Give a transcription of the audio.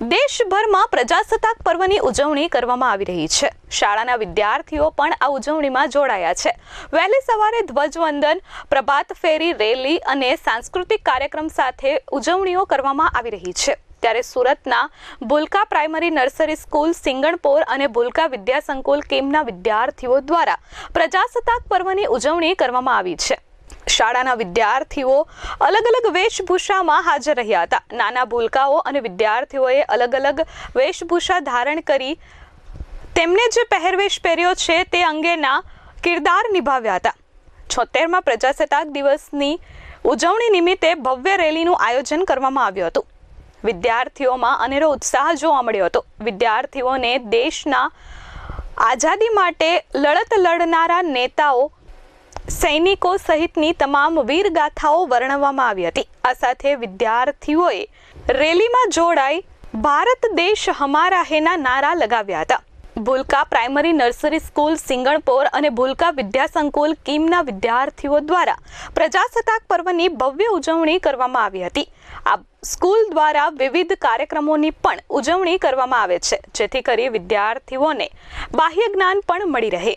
દેશભરમાં પ્રજાસત્તાક પર્વની ઉજવણી કરવામાં આવી રહી છે. શાળાના વિદ્યાર્થીઓ પણ આ ઉજવણીમાં જોડાયા છે. વહેલી સવારે ધ્વજવંદન, પ્રભાત ફેરી, રેલી અને સાંસ્કૃતિક કાર્યક્રમ સાથે ઉજવણીઓ કરવામાં આવી રહી છે. ત્યારે સુરતના Bhulka primary nursery school, Singanpore અને ભૂલકા વિદ્યાસંકુલ કેમના વિદ્યાર્થીઓ દ્વારા પ્રજાસત્તાક પર્વની ઉજવણી કરવામાં આવી છે. શાળાના વિદ્યાર્થીઓ અલગ અલગ વેશભૂષામાં હાજર રહ્યા હતા. નાના ભૂલકાઓ અને વિદ્યાર્થીઓએ અલગ અલગ વેશભૂષા ધારણ કરી તેમને જે પહેરવેશ પહેર્યો છે તે અંગેના કિરદાર નિભાવ્યા હતા. છોતેરમાં પ્રજાસત્તાક દિવસની ઉજવણી નિમિત્તે ભવ્ય રેલીનું આયોજન કરવામાં આવ્યું હતું. વિદ્યાર્થીઓમાં અનેરો ઉત્સાહ જોવા મળ્યો હતો. વિદ્યાર્થીઓને દેશના આઝાદી માટે લડત લડનારા નેતાઓ સૈનિકો સહિતની તમામ વીરગાથાઓ વર્ણવવામાં આવી હતી. આ સાથે વિદ્યાર્થીઓએ રેલીમાં જોડાઈ ભારત દેશ હમારા હેના નારા લગાવ્યા હતા. Bhulka primary nursery school, Singanpore અને ભૂલકા વિદ્યા સંકુલ કીમના વિદ્યાર્થીઓ દ્વારા પ્રજાસત્તાક પર્વની ભવ્ય ઉજવણી કરવામાં આવી હતી. આ સ્કૂલ દ્વારા વિવિધ કાર્યક્રમોની પણ ઉજવણી કરવામાં આવે છે, જેથી કરી વિદ્યાર્થીઓને બાહ્ય જ્ઞાન પણ મળી રહે.